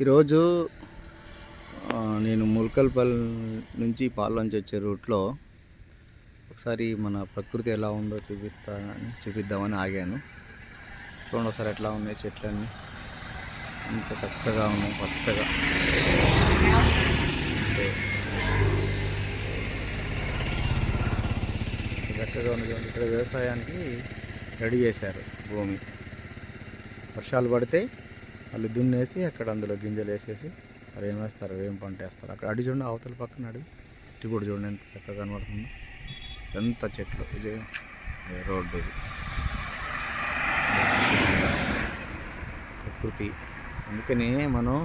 ఈరోజు నేను ముల్కల్పల్ నుంచి పాల్లోంచి వచ్చే రూట్లో ఒకసారి మన ప్రకృతి ఎలా ఉందో చూపిస్తానని చూపిద్దామని ఆగాను. చూడండి ఒకసారి ఎట్లా ఉన్నాయి చెట్లన్నీ. ఎంత చక్కగా ఉన్నాయి పచ్చగా. చక్కగా ఉంది ఇక్కడ వ్యవసాయానికి రెడీ చేశారు భూమి. వర్షాలు పడితే మళ్ళీ దున్నేసి అక్కడ అందులో గింజలు వేసేసి అవి ఏం వేస్తారు? ఏం పంట వేస్తారు? అక్కడ అడిగి చూడండి అవతల పక్కన అడిగి ఇటు కూడా చూడండి ఎంత చక్కగా కనబడుతుంది. ఎంత చెట్లు. ఇది రోడ్డు ఇది. ప్రకృతి. అందుకని మనం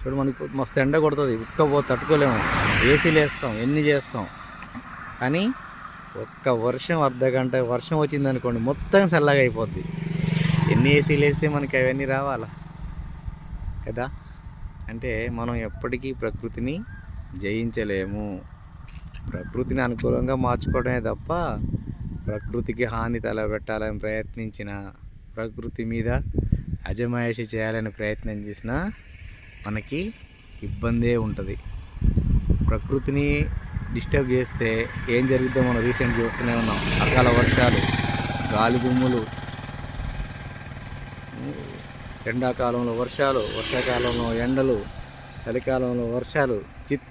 చూడు మనకి మస్తు ఎండ కొడుతుంది. ఉక్క తట్టుకోలేము. ఏసీలు వేస్తాం ఎన్ని చేస్తాం. కానీ ఒక్క వర్షం అర్ధ గంట వర్షం వచ్చింది అనుకోండి మొత్తం చల్లగా అయిపోద్ది. ఎన్ని ఏసీలు వేస్తే మనకి అవన్నీ రావాలా? కదా? అంటే మనం ఎప్పటికీ ప్రకృతిని జయించలేము. ప్రకృతిని అనుకూలంగా మార్చుకోవడమే తప్ప ప్రకృతికి హాని తలపెట్టాలని ప్రయత్నించిన ప్రకృతి మీద అజమాయిషి చేయాలని ప్రయత్నం చేసినా మనకి ఇబ్బందే ఉంటుంది. ప్రకృతిని డిస్టర్బ్ చేస్తే ఏం జరుగుతుందో మనం రీసెంట్ చూస్తూనే ఉన్నాం. అకాల వర్షాలు గాలి గుమ్ములు ఎండాకాలంలో వర్షాలు వర్షాకాలంలో ఎండలు చలికాలంలో వర్షాలు చిత్